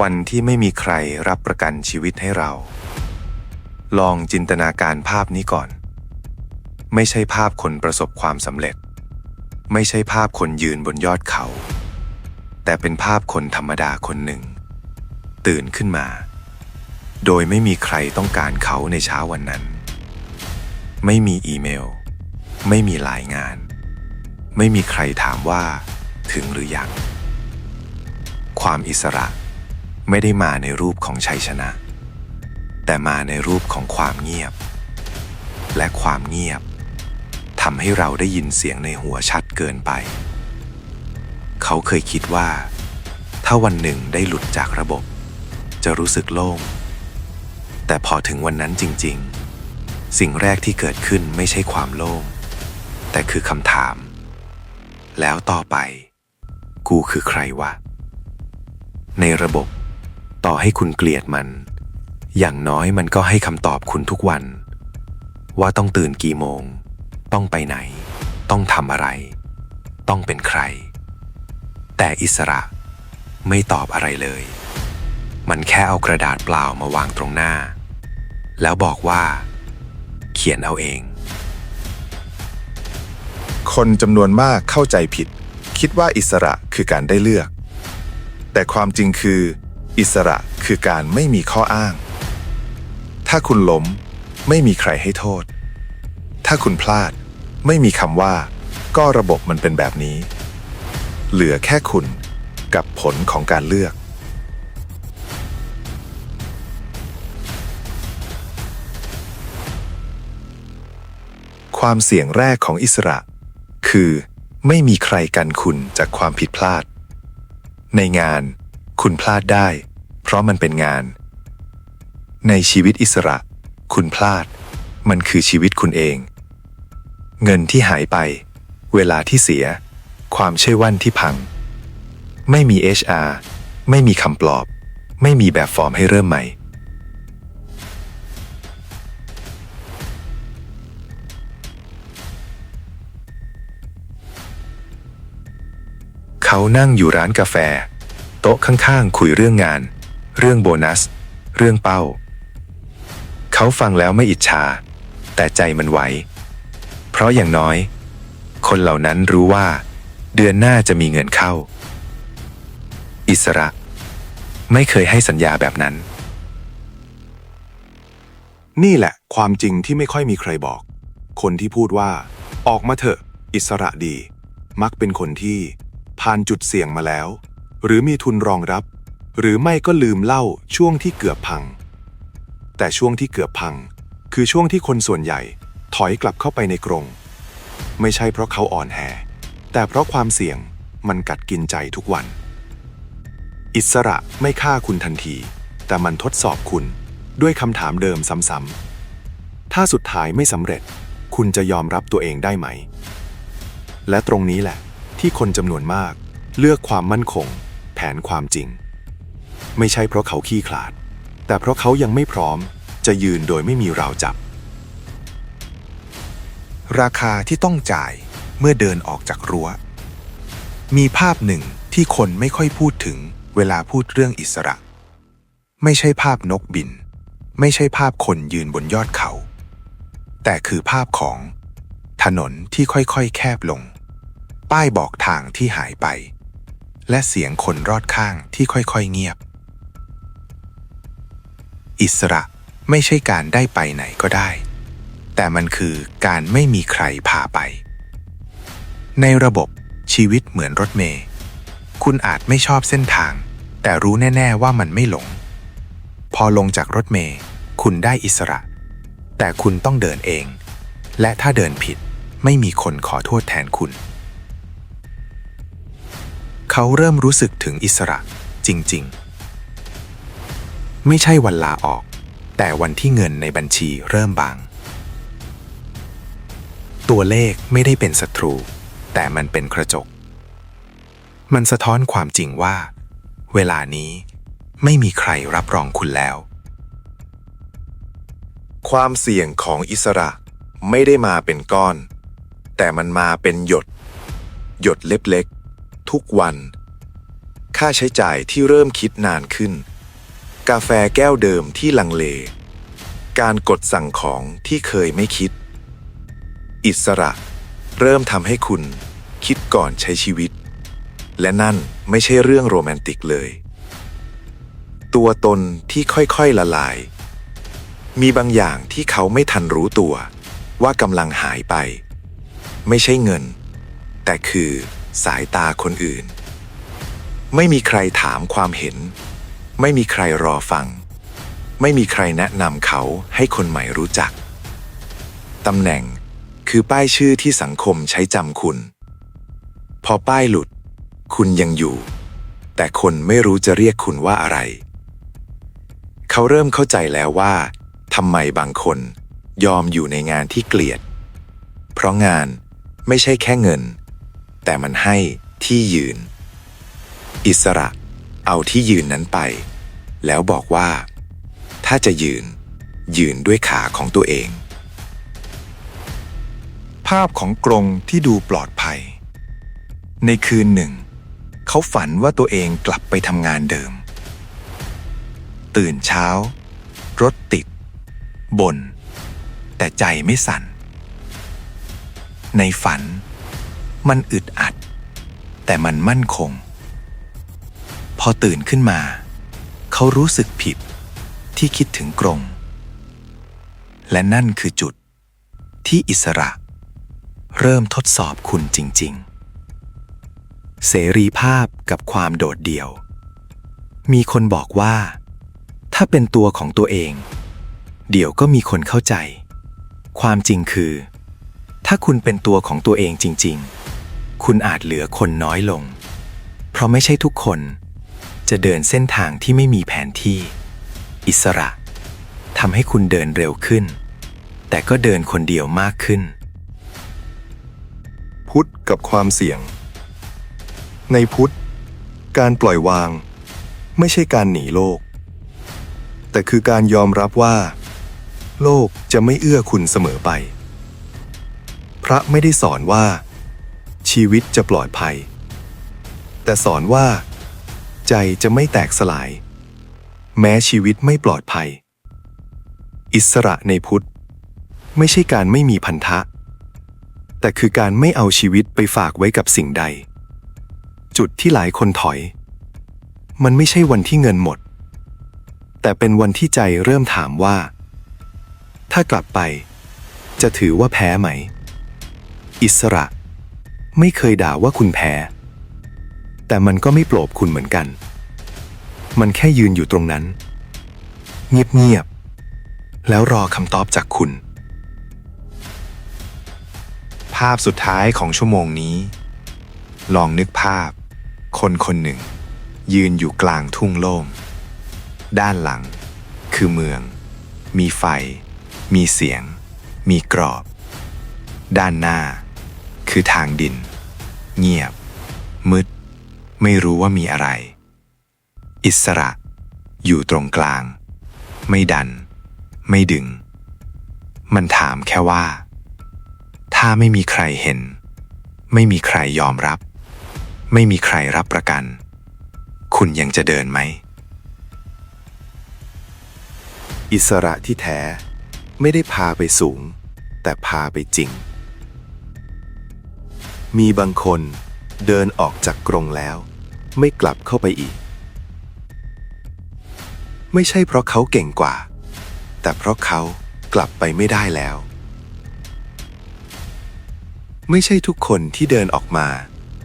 วันที่ไม่มีใครรับประกันชีวิตให้เรา ลองจินตนาการภาพนี้ก่อน ไม่ใช่ภาพคนประสบความสำเร็จ ไม่ใช่ภาพคนยืนบนยอดเขา แต่เป็นภาพคนธรรมดาคนหนึ่ง ตื่นขึ้นมา โดยไม่มีใครต้องการเขาในเช้าวันนั้น ไม่มีอีเมล ไม่มีรายงาน ไม่มีใครถามว่า ถึงหรือยังความอิสระ ไม่ได้มาในรูปของชัยชนะ แต่มาในรูปของความเงียบ และความเงียบทำให้เราได้ยินเสียงในหัวชัดเกินไป เขาเคยคิดว่า ถ้าวันหนึ่งได้หลุดจากระบบ จะรู้สึกโล่ง แต่พอถึงวันนั้นจริง ๆ สิ่งแรกที่เกิดขึ้นไม่ใช่ความโล่ง แต่คือคำถาม แล้วต่อไป กูคือใครวะ ในระบบ ต่อให้คุณเกลียดมัน อย่างน้อยมันก็ให้คำตอบคุณทุกวัน ว่าต้องตื่นกี่โมง ต้องไปไหน ต้องทำอะไร ต้องเป็นใคร แต่อิสระไม่ตอบอะไรเลย มันแค่เอากระดาษเปล่ามาวางตรงหน้า แล้วบอกว่า เขียนเอาเอง คนจำนวนมากเข้าใจผิด คิดว่าอิสระคือการได้เลือก แต่ความจริงคือ อิสระคือการไม่มีข้ออ้าง ถ้าคุณล้ม ไม่มีใครให้โทษ ถ้าคุณพลาด ไม่มีคำว่า ก็ระบบมันเป็นแบบนี้ เหลือแค่คุณกับผลของการเลือก ความเสี่ยงแรกของอิสระ คือ ไม่มีใครกันคุณจากความผิดพลาด ในงาน คุณพลาดได้ เพราะมันเป็นงาน ในชีวิตอิสระ คุณพลาด มันคือชีวิตคุณเอง เงินที่หายไป เวลาที่เสีย ความเชื่อวั่นที่พัง ไม่มี HR ไม่มีคำปลอบ ไม่มีแบบฟอร์มให้เริ่มใหม่ เขานั่งอยู่ร้านกาแฟ โต๊ะข้างๆ คุยเรื่องงาน เรื่องโบนัส เรื่องเป้า เขาฟังแล้วไม่อิจฉา แต่ใจมันไหว เพราะอย่างน้อย คนเหล่านั้นรู้ว่า เดือนหน้าจะมีเงินเข้า อิสระ ไม่เคยให้สัญญาแบบนั้น นี่แหละ ความจริงที่ไม่ค่อยมีใครบอก คนที่พูดว่า ออกมาเถอะ อิสระดี มักเป็นคนที่ ผ่านจุดเสี่ยงมาแล้ว หรือมีทุนรองรับ หรือไม่ก็ลืมเล่าช่วงที่เกือบพัง แต่ช่วงที่เกือบพัง คือช่วงที่คนส่วนใหญ่ถอยกลับเข้าไปในกรง ไม่ใช่เพราะเขาอ่อนแอแต่เพราะความเสี่ยงมันกัดกินใจทุกวัน อิสระไม่ฆ่าคุณทันที แต่มันทดสอบคุณด้วยคำถามเดิมซ้ำๆ ถ้าสุดท้ายไม่สำเร็จ คุณจะยอมรับตัวเองได้ไหม และตรงนี้แหละ ที่คนจำนวนมาก เลือกความมั่นคง แผนความจริง ไม่ใช่เพราะเขาขี้ขลาด แต่เพราะเขายังไม่พร้อมจะยืนโดยไม่มีราวจับ ราคาที่ต้องจ่ายเมื่อเดินออกจากรั้ว มีภาพหนึ่งที่คนไม่ค่อยพูดถึงเวลาพูดเรื่องอิสระ ไม่ใช่ภาพนกบิน ไม่ใช่ภาพคนยืนบนยอดเขา แต่คือภาพของถนนที่ค่อยๆ แคบลง ป้ายบอกทางที่หายไป และเสียงคนรอดข้างที่ค่อยๆเงียบ อิสระไม่ใช่การได้ไปไหนก็ได้ แต่มันคือการไม่มีใครพาไป ในระบบชีวิตเหมือนรถเมล์คุณอาจไม่ชอบเส้นทาง แต่รู้แน่ ๆว่ามันไม่หลง พอลงจากรถเมล์คุณได้อิสระ แต่คุณต้องเดินเอง และถ้าเดินผิดไม่มีคนขอโทษแทนคุณ เขาเริ่มรู้สึกถึงอิสระจริง ๆ ไม่ใช่วันลาออก แต่วันที่เงินในบัญชีเริ่มบาง ตัวเลขไม่ได้เป็นศัตรู แต่มันเป็นกระจก มันสะท้อนความจริงว่า เวลานี้ไม่มีใครรับรองคุณแล้ว ความเสี่ยงของอิสระไม่ได้มาเป็นก้อน แต่มันมาเป็นหยด หยดเล็กๆ ทุกวัน ค่าใช้จ่ายที่เริ่มคิดนานขึ้น กาแฟแก้วเดิมที่ลังเล การกดสั่งของที่เคยไม่คิด อิสระ เริ่มทำให้คุณ คิดก่อนใช้ชีวิต และนั่นไม่ใช่เรื่องโรแมนติกเลย ตัวตนที่ค่อยๆละลาย มีบางอย่างที่เขาไม่ทันรู้ตัว ว่ากำลังหายไป ไม่ใช่เงิน แต่คือ สายตาคนอื่น ไม่มีใครถามความเห็น ไม่มีใครรอฟัง ไม่มีใครแนะนำเขาให้คนใหม่รู้จักตำแหน่งคือป้ายชื่อที่สังคมใช้จำคุณ พอป้ายหลุด คุณยังอยู่ แต่คนไม่รู้จะเรียกคุณว่าอะไร เขาเริ่มเข้าใจแล้วว่าทำไมบางคนยอมอยู่ในงานที่เกลียด เพราะงานไม่ใช่แค่เงิน แต่มันให้ที่ยืน อิสระเอาที่ยืนนั้นไป แล้วบอกว่า ถ้าจะยืน ยืนด้วยขาของตัวเอง ภาพของกรงที่ดูปลอดภัย ในคืนหนึ่ง เขาฝันว่าตัวเองกลับไปทำงานเดิม ตื่นเช้า รถติดบน่นแต่ใจไม่สั่น ในฝัน มันอึดอัด แต่มันมั่นคง พอตื่นขึ้นมา เขารู้สึกผิดที่คิดถึงกรง และนั่นคือจุดที่อิสระ เริ่มทดสอบคุณจริง ๆ เสรีภาพกับความโดดเดี่ยว มีคนบอกว่า ถ้าเป็นตัวของตัวเอง เดี๋ยวก็มีคนเข้าใจ ความจริงคือ ถ้าคุณเป็นตัวของตัวเองจริง ๆ คุณอาจเหลือคนน้อยลง เพราะไม่ใช่ทุกคน จะเดินเส้นทางที่ไม่มีแผนที่ อิสระทำให้คุณเดินเร็วขึ้น แต่ก็เดินคนเดียวมากขึ้น พุทธกับความเสี่ยง ในพุทธ การปล่อยวาง ไม่ใช่การหนีโลก แต่คือการยอมรับว่า โลกจะไม่เอื้อคุณเสมอไป พระไม่ได้สอนว่า ชีวิตจะปลอดภัย แต่สอนว่า ใจจะไม่แตกสลาย แม้ชีวิตไม่ปลอดภัย อิสระในพุทธ ไม่ใช่การไม่มีพันธะ แต่คือการไม่เอาชีวิตไปฝากไว้กับสิ่งใด จุดที่หลายคนถอย มันไม่ใช่วันที่เงินหมด แต่เป็นวันที่ใจเริ่มถามว่า ถ้ากลับไป จะถือว่าแพ้ไหม อิสระ ไม่เคยด่าว่าคุณแพ้ แต่มันก็ไม่โปรบคุณเหมือนกัน มันแค่ยืนอยู่ตรงนั้น เงียบๆแล้วรอคำตอบจากคุณ ภาพสุดท้ายของชั่วโมงนี้ ลองนึกภาพ คนคนหนึ่ง ยืนอยู่กลางทุ่งโล่งด้านหลัง คือเมือง มีไฟ มีเสียง มีกรอบ ด้านหน้า คือทางดิน เงียบ มืด ไม่รู้ว่ามีอะไร อิสระ อยู่ตรงกลาง ไม่ดัน ไม่ดึง มันถามแค่ว่า ถ้าไม่มีใครเห็น ไม่มีใครยอมรับ ไม่มีใครรับประกัน คุณยังจะเดินไหม อิสระที่แท้ไม่ได้พาไปสูง แต่พาไปจริง มีบางคนเดินออกจากกรงแล้ว ไม่กลับเข้าไปอีก ไม่ใช่เพราะเขาเก่งกว่า แต่เพราะเขากลับไปไม่ได้แล้ว ไม่ใช่ทุกคนที่เดินออกมา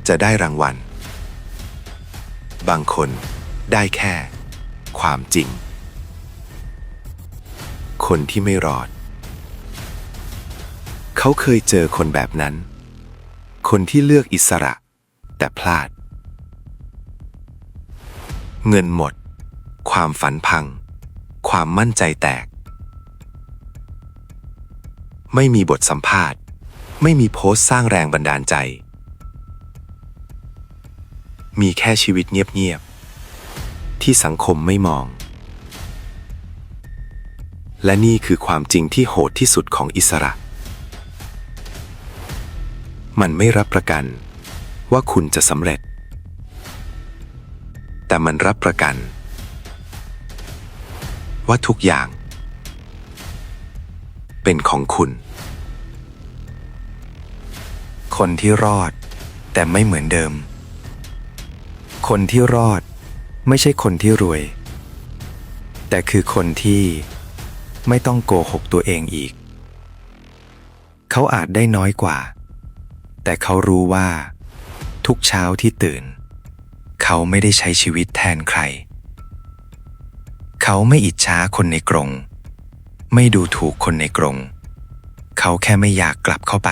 จะได้รางวัล บางคนได้แค่ ความจริง คนที่ไม่รอด เขาเคยเจอคนแบบนั้น คนที่เลือกอิสระ แต่พลาด เงินหมด ความฝันพัง ความมั่นใจแตก ไม่มีบทสัมภาษณ์ ไม่มีโพสต์สร้างแรงบันดาลใจ มีแค่ชีวิตเงียบ ๆ ที่สังคมไม่มอง และนี่คือความจริงที่โหดที่สุดของอิสระ มันไม่รับประกัน ว่าคุณจะสำเร็จ แต่มันรับประกัน ว่าทุกอย่าง เป็นของคุณ คนที่รอด แต่ไม่เหมือนเดิม คนที่รอดไม่ใช่คนที่รวย แต่คือคนที่ไม่ต้องโกหกตัวเองอีก เขาอาจได้น้อยกว่า แต่เขารู้ว่า ทุกเช้าที่ตื่น เขาไม่ได้ใช้ชีวิตแทนใคร เขาไม่อิจฉาคนในกรง ไม่ดูถูกคนในกรง เขาแค่ไม่อยากกลับเข้าไป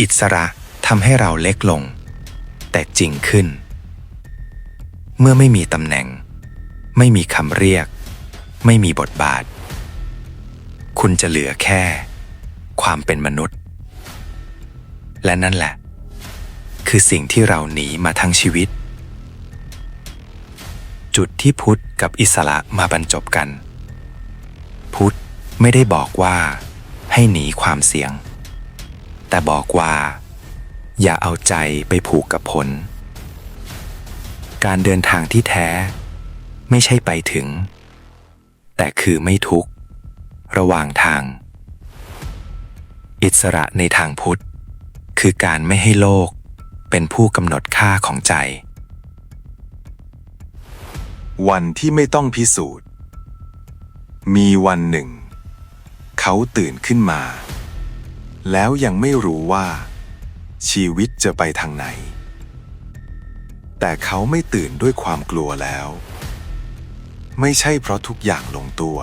อิสระทำให้เราเล็กลง แต่จริงขึ้น เมื่อไม่มีตำแหน่ง ไม่มีคำเรียก ไม่มีบทบาท คุณจะเหลือแค่ ความเป็นมนุษย์ และนั่นแหละ คือสิ่งที่เราหนีมาทั้งชีวิต จุดที่พุทธกับอิสระมาบรรจบกัน พุทธไม่ได้บอกว่าให้หนีความเสี่ยง แต่บอกว่า อย่าเอาใจไปผูกกับผล การเดินทางที่แท้ ไม่ใช่ไปถึง แต่คือไม่ทุกข์ ระหว่างทาง อิสระในทางพุทธ คือการไม่ให้โลกเป็นผู้กำหนดค่าของใจ วันที่ไม่ต้องพิสูจน์ มีวันหนึ่ง เขาตื่นขึ้นมา แล้วยังไม่รู้ว่า ชีวิตจะไปทางไหน แต่เขาไม่ตื่นด้วยความกลัวแล้ว ไม่ใช่เพราะทุกอย่างลงตัว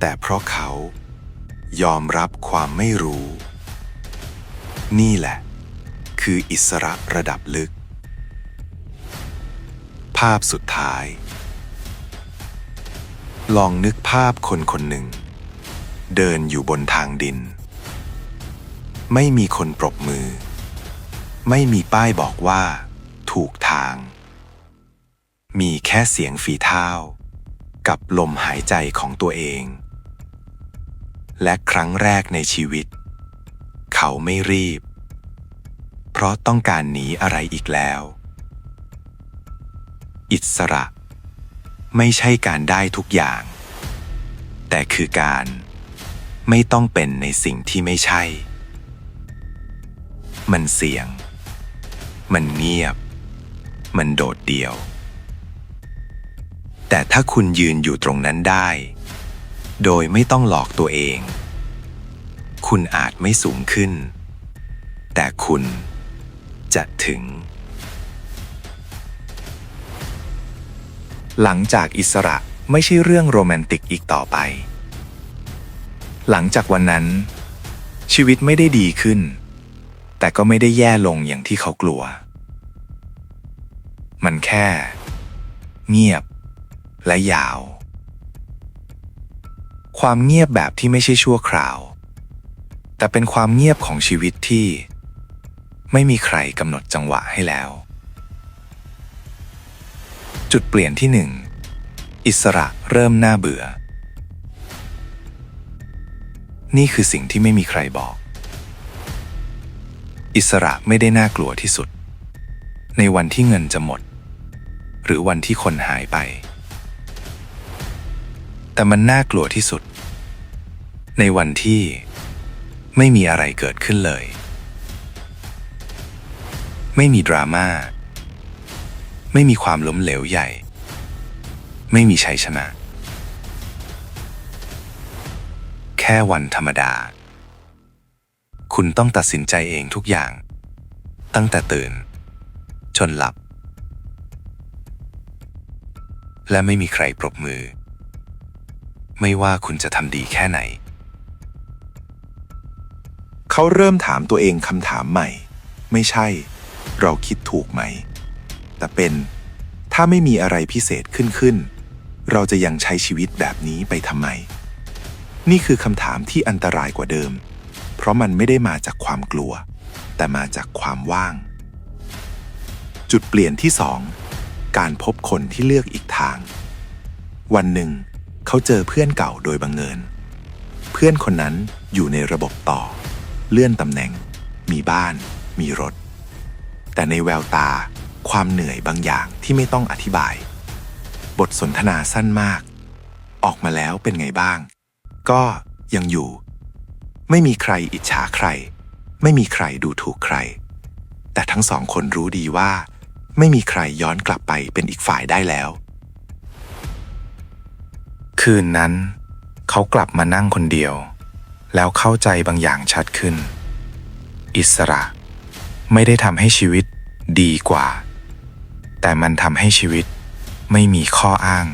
แต่เพราะเขายอมรับความไม่รู้ นี่แหละ คืออิสระระดับลึก ภาพสุดท้าย ลองนึกภาพคนคนหนึ่ง เดินอยู่บนทางดิน ไม่มีคนปรบมือ ไม่มีป้ายบอกว่า ถูกทาง มีแค่เสียงฝีเท้า กับลมหายใจของตัวเอง และครั้งแรกในชีวิต เขาไม่รีบ เพราะต้องการหนีอะไรอีกแล้ว อิสระ ไม่ใช่การได้ทุกอย่าง แต่คือการไม่ต้องเป็นในสิ่งที่ไม่ใช่ มันเสี่ยง มันเงียบ มันโดดเดี่ยว แต่ถ้าคุณยืนอยู่ตรงนั้นได้ โดยไม่ต้องหลอกตัวเอง คุณอาจไม่สูงขึ้น แต่คุณจะถึง หลังจากอิสระไม่ใช่เรื่องโรแมนติกอีกต่อไป หลังจากวันนั้น ชีวิตไม่ได้ดีขึ้น แต่ก็ไม่ได้แย่ลงอย่างที่เขากลัว มันแค่ เงียบและยาว ความเงียบแบบที่ไม่ใช่ชั่วคราว แต่เป็นความเงียบของชีวิตที่ ไม่มีใครกำหนดจังหวะให้แล้ว จุดเปลี่ยนที่หนึ่งอิสระเริ่มน่าเบื่อ นี่คือสิ่งที่ไม่มีใครบอก อิสระไม่ได้น่ากลัวที่สุด ในวันที่เงินจะหมด หรือวันที่คนหายไป แต่มันน่ากลัวที่สุด ในวันที่ ไม่มีอะไรเกิดขึ้นเลย ไม่มีดราม่า ไม่มีความล้มเหลวใหญ่ ไม่มีชัยชนะ แค่วันธรรมดา คุณต้องตัดสินใจเองทุกอย่าง ตั้งแต่ตื่น จนหลับ และไม่มีใครปรบมือ ไม่ว่าคุณจะทำดีแค่ไหน เขาเริ่มถามตัวเองคำถามใหม่ ไม่ใช่ เราคิดถูกไหม แต่เป็นถ้าไม่มีอะไรพิเศษขึ้นขึ้น เราจะยังใช้ชีวิตแบบนี้ไปทำไม นี่คือคำถามที่อันตรายกว่าเดิม เพราะมันไม่ได้มาจากความกลัว แต่มาจากความว่าง จุดเปลี่ยนที่สองการพบคนที่เลือกอีกทาง วันหนึ่ง เขาเจอเพื่อนเก่าโดยบังเอิญ เพื่อนคนนั้นอยู่ในระบบต่อ เลื่อนตำแหน่ง มีบ้าน มีรถ แต่ในแววตาความเหนื่อยบางอย่างที่ไม่ต้องอธิบาย บทสนทนาสั้นมาก ออกมาแล้วเป็นไงบ้าง ก็ยังอยู่ ไม่มีใครอิจฉาใคร ไม่มีใครดูถูกใคร แต่ทั้งสองคนรู้ดีว่า ไม่มีใครย้อนกลับไปเป็นอีกฝ่ายได้แล้ว คืนนั้น เขากลับมานั่งคนเดียว แล้วเข้าใจบางอย่างชัดขึ้น อิสระ ไม่ได้ทำให้ชีวิตดีกว่า แต่มันทำให้ชีวิตไม่มีข้ออ้าง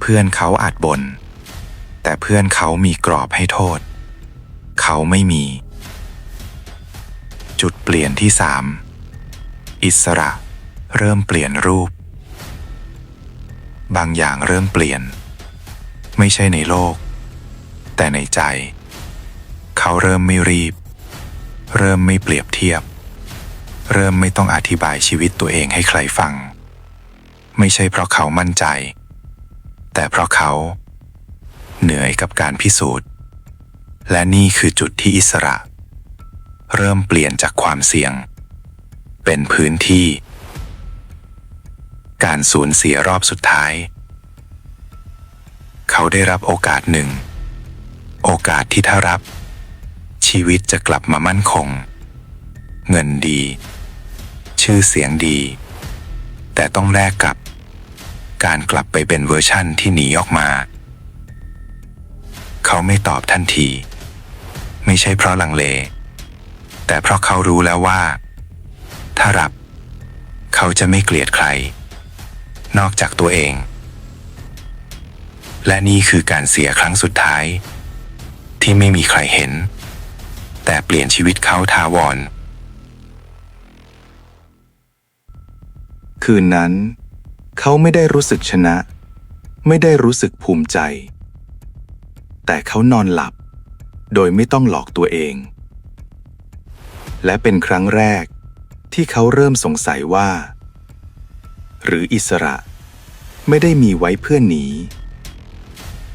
เพื่อนเขาอาจบน่นแต่เพื่อนเขามีกรอบให้โทษ เขาไม่มี จุดเปลี่ยนที่สามอิสระ เริ่มเปลี่ยนรูป บางอย่างเริ่มเปลี่ยน ไม่ใช่ในโลก แต่ในใจ เขาเริ่มไม่รีบ เริ่มไม่เปรียบเทียบ เริ่มไม่ต้องอธิบายชีวิตตัวเองให้ใครฟัง ไม่ใช่เพราะเขามั่นใจ แต่เพราะเขา เหนื่อยกับการพิสูจน์ และนี่คือจุดที่อิสระ เริ่มเปลี่ยนจากความเสี่ยง เป็นพื้นที่ การสูญเสียรอบสุดท้าย เขาได้รับโอกาสหนึ่ง โอกาสที่ถ้ารับ ชีวิตจะกลับมามั่นคง เงินดี ชื่อเสียงดี แต่ต้องแลกกับ การกลับไปเป็นเวอร์ชั่นที่หนีออกมา เขาไม่ตอบทันที ไม่ใช่เพราะลังเล แต่เพราะเขารู้แล้วว่า ถ้ารับ เขาจะไม่เกลียดใคร นอกจากตัวเอง และนี่คือการเสียครั้งสุดท้ายที่ไม่มีใครเห็น แต่เปลี่ยนชีวิตเขาทาวร คืนนั้น เขาไม่ได้รู้สึกชนะ ไม่ได้รู้สึกภูมิใจ แต่เขานอนหลับ โดยไม่ต้องหลอกตัวเอง และเป็นครั้งแรกที่เขาเริ่มสงสัยว่า หรืออิสระไม่ได้มีไว้เพื่อหนี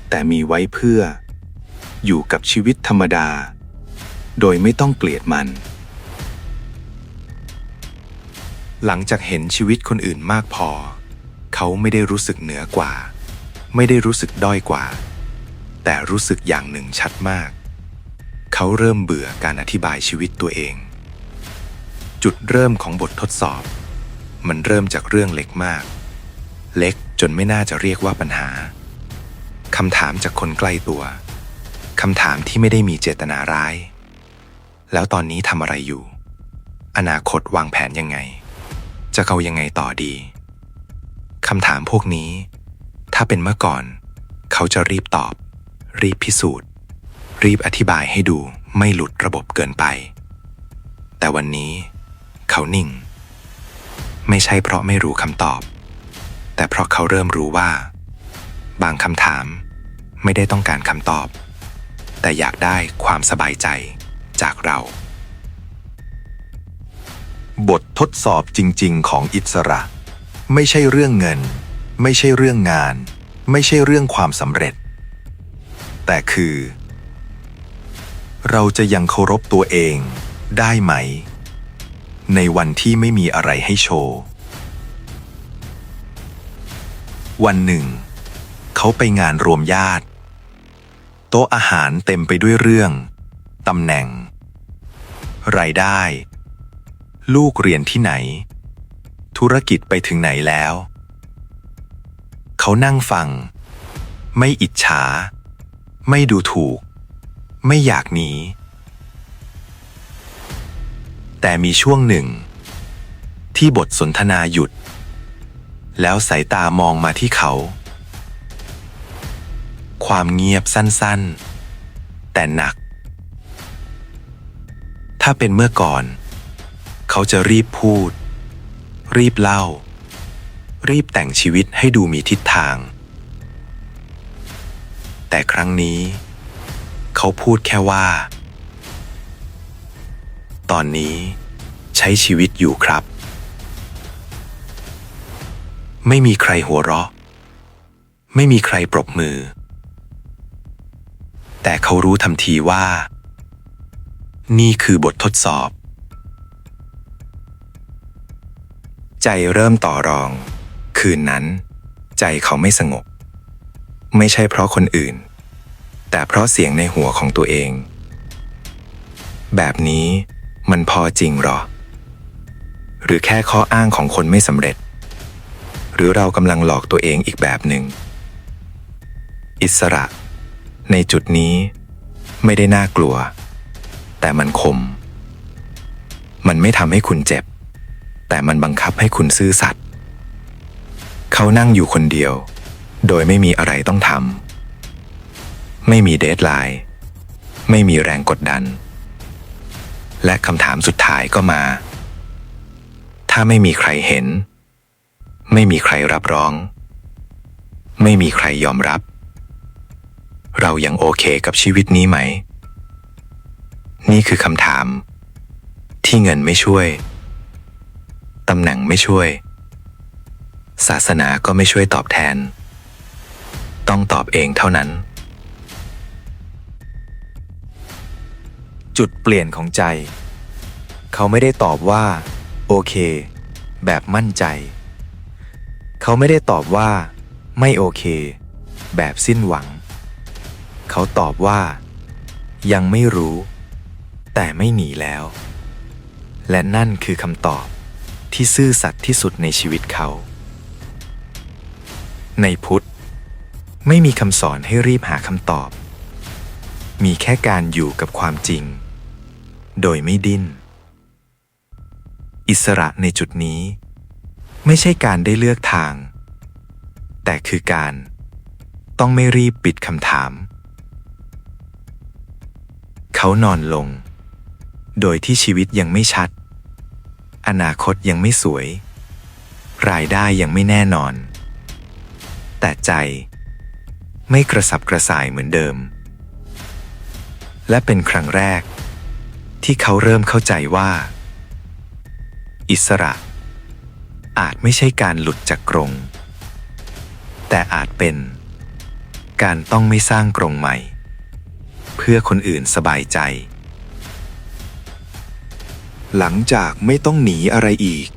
แต่มีไว้เพื่ออยู่กับชีวิตธรรมดา โดยไม่ต้องเกลียดมัน หลังจากเห็นชีวิตคนอื่นมากพอ เขาไม่ได้รู้สึกเหนือกว่า ไม่ได้รู้สึกด้อยกว่า แต่รู้สึกอย่างหนึ่งชัดมาก เขาเริ่มเบื่อการอธิบายชีวิตตัวเอง จุดเริ่มของบททดสอบ มันเริ่มจากเรื่องเล็กมาก เล็กจนไม่น่าจะเรียกว่าปัญหาคำถามจากคนใกล้ตัวคำถามที่ไม่ได้มีเจตนาร้าย แล้วตอนนี้ทำอะไรอยู่ อนาคตวางแผนยังไง จะเขายังไงต่อดีคำถามพวกนี้ ถ้าเป็นเมื่อก่อน เขาจะรีบตอบ รีบพิสูจน์ รีบอธิบายให้ดูไม่หลุดระบบเกินไป แต่วันนี้ เขานิ่ง ไม่ใช่เพราะไม่รู้คำตอบ แต่เพราะเขาเริ่มรู้ว่า บางคำถามไม่ได้ต้องการคำตอบ แต่อยากได้ความสบายใจ จากเรา บททดสอบจริง ๆ ของอิสระ ไม่ใช่เรื่องเงิน ไม่ใช่เรื่องงาน ไม่ใช่เรื่องความสำเร็จ แต่คือ เราจะยังเคารพตัวเองได้ไหม ในวันที่ไม่มีอะไรให้โชว์ วันหนึ่ง เขาไปงานรวมญาติ โต๊ะอาหารเต็มไปด้วยเรื่อง ตำแหน่ง รายได้ ลูกเรียนที่ไหน ธุรกิจไปถึงไหนแล้ว เขานั่งฟัง ไม่อิจฉา ไม่ดูถูก ไม่อยากหนีแต่มีช่วงหนึ่ง ที่บทสนทนาหยุด แล้วสายตามองมาที่เขา ความเงียบสั้นๆ แต่หนัก ถ้าเป็นเมื่อก่อน เขาจะรีบพูด รีบเล่า รีบแต่งชีวิตให้ดูมีทิศทาง แต่ครั้งนี้ เขาพูดแค่ว่า ตอนนี้ใช้ชีวิตอยู่ครับ ไม่มีใครหัวเราะ ไม่มีใครปรบมือ แต่เขารู้ทันทีว่า นี่คือบททดสอบ ใจเริ่มต่อรอง คืนนั้น ใจเขาไม่สงบ ไม่ใช่เพราะคนอื่น แต่เพราะเสียงในหัวของตัวเอง แบบนี้มันพอจริงหรอ หรือแค่ข้ออ้างของคนไม่สำเร็จ หรือเรากำลังหลอกตัวเองอีกแบบหนึ่ง อิสระ ในจุดนี้ไม่ได้น่ากลัว แต่มันคม มันไม่ทำให้คุณเจ็บ แต่มันบังคับให้คุณซื่อสัตย์เขานั่งอยู่คนเดียว โดยไม่มีอะไรต้องทำไม่มีเดทไลน์ไม่มีแรงกดดัน และคำถามสุดท้ายก็มา ถ้าไม่มีใครเห็น ไม่มีใครรับรอง ไม่มีใครยอมรับ เรายังโอเคกับชีวิตนี้ไหม นี่คือคำถาม ที่เงินไม่ช่วย ตำแหน่งไม่ช่วย ศาสนาก็ไม่ช่วยตอบแทน ต้องตอบเองเท่านั้น จุดเปลี่ยนของใจ เขาไม่ได้ตอบว่า โอเค แบบมั่นใจ เขาไม่ได้ตอบว่า ไม่โอเค แบบสิ้นหวัง เขาตอบว่า ยังไม่รู้ แต่ไม่หนีแล้ว และนั่นคือคำตอบที่ซื่อสัตย์ที่สุดในชีวิตเขา ในพุทธ ไม่มีคำสอนให้รีบหาคำตอบ มีแค่การอยู่กับความจริง โดยไม่ดิ้น อิสระในจุดนี้ ไม่ใช่การได้เลือกทาง แต่คือการต้องไม่รีบปิดคำถาม เขานอนลง โดยที่ชีวิตยังไม่ชัด อนาคตยังไม่สวย รายได้ยังไม่แน่นอน แต่ใจ ไม่กระสับกระส่ายเหมือนเดิม และเป็นครั้งแรก ที่เขาเริ่มเข้าใจว่า อิสระ อาจไม่ใช่การหลุดจากกรง แต่อาจเป็น การต้องไม่สร้างกรงใหม่ เพื่อคนอื่นสบายใจ หลังจากไม่ต้องหนีอะไรอีก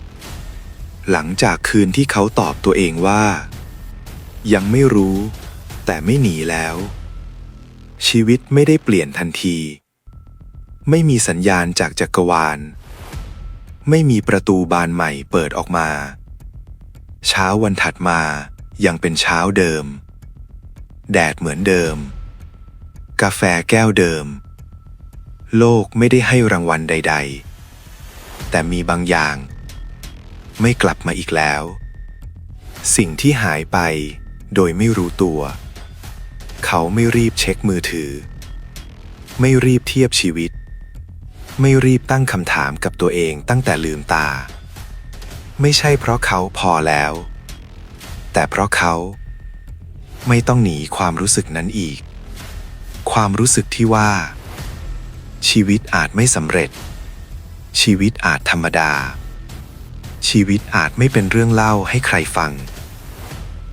หลังจากคืนที่เขาตอบตัวเองว่า ยังไม่รู้ แต่ไม่หนีแล้ว ชีวิตไม่ได้เปลี่ยนทันที ไม่มีสัญญาณจากจักรวาล ไม่มีประตูบานใหม่เปิดออกมา เช้าวันถัดมายังเป็นเช้าเดิม แดดเหมือนเดิม กาแฟแก้วเดิม โลกไม่ได้ให้รางวัลใด ๆ แต่มีบางอย่าง ไม่กลับมาอีกแล้ว สิ่งที่หายไปโดยไม่รู้ตัว เขาไม่รีบเช็คมือถือ ไม่รีบเทียบชีวิต ไม่รีบตั้งคำถามกับตัวเองตั้งแต่ลืมตา ไม่ใช่เพราะเขาพอแล้ว แต่เพราะเขาไม่ต้องหนีความรู้สึกนั้นอีก ความรู้สึกที่ว่า ชีวิตอาจไม่สำเร็จ ชีวิตอาจธรรมดา ชีวิตอาจไม่เป็นเรื่องเล่าให้ใครฟัง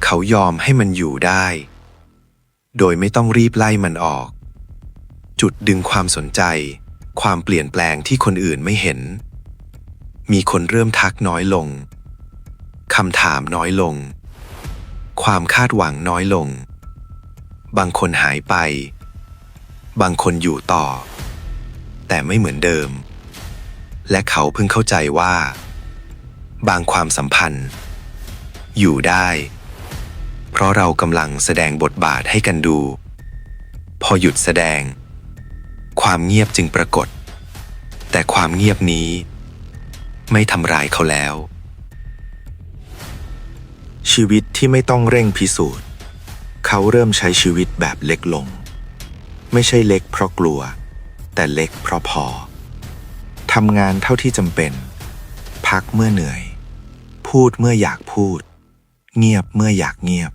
เขายอมให้มันอยู่ได้ โดยไม่ต้องรีบไล่มันออก จุดดึงความสนใจ ความเปลี่ยนแปลงที่คนอื่นไม่เห็น มีคนเริ่มทักน้อยลงคำถามน้อยลง ความคาดหวังน้อยลง บางคนหายไป บางคนอยู่ต่อ แต่ไม่เหมือนเดิม และเขาเพิ่งเข้าใจว่า บางความสัมพันธ์ อยู่ได้ เพราะเรากำลังแสดงบทบาทให้กันดู พอหยุดแสดง ความเงียบจึงปรากฏ แต่ความเงียบนี้ ไม่ทำร้ายเขาแล้ว ชีวิตที่ไม่ต้องเร่งพิสูจน์ เขาเริ่มใช้ชีวิตแบบเล็กลง ไม่ใช่เล็กเพราะกลัว แต่เล็กเพราะพอ ทำงานเท่าที่จำเป็น พักเมื่อเหนื่อย พูดเมื่ออยากพูด เงียบเมื่ออยากเงียบ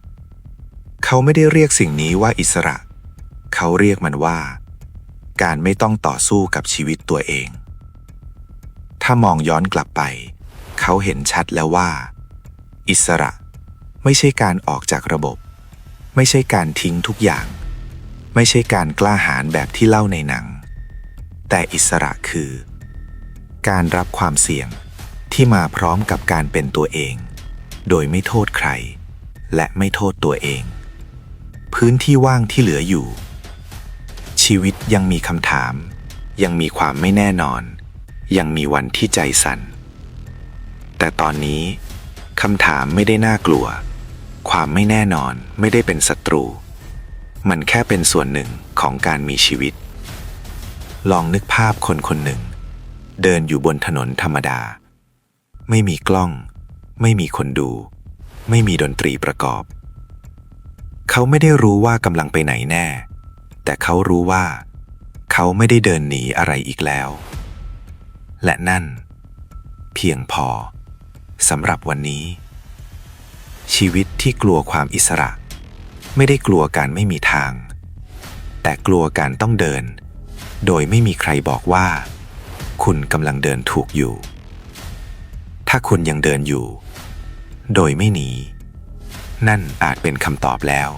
เขาไม่ได้เรียกสิ่งนี้ว่าอิสระ เขาเรียกมันว่า การไม่ต้องต่อสู้กับชีวิตตัวเอง ถ้ามองย้อนกลับไป เขาเห็นชัดแล้วว่า อิสระไม่ใช่การออกจากระบบ ไม่ใช่การทิ้งทุกอย่าง ไม่ใช่การกล้าหาญแบบที่เล่าในหนัง แต่อิสระคือ การรับความเสี่ยงที่มาพร้อมกับการเป็นตัวเอง โดยไม่โทษใคร และไม่โทษตัวเอง พื้นที่ว่างที่เหลืออยู่ ชีวิตยังมีคำถาม ยังมีความไม่แน่นอน ยังมีวันที่ใจสั่น แต่ตอนนี้คำถามไม่ได้น่ากลัว ความไม่แน่นอนไม่ได้เป็นศัตรู มันแค่เป็นส่วนหนึ่งของการมีชีวิต ลองนึกภาพคนคนหนึ่ง เดินอยู่บนถนนธรรมดา ไม่มีกล้อง ไม่มีคนดู ไม่มีดนตรีประกอบ เขาไม่ได้รู้ว่ากำลังไปไหนแน่ แต่เขารู้ว่า เขาไม่ได้เดินหนีอะไรอีกแล้ว และนั่น เพียงพอสำหรับวันนี้ ชีวิตที่กลัวความอิสระ ไม่ได้กลัวการไม่มีทาง แต่กลัวการต้องเดิน โดยไม่มีใครบอกว่า คุณกำลังเดินถูกอยู่ ถ้าคุณยังเดินอยู่ โดยไม่หนี นั่นอาจเป็นคำตอบแล้ว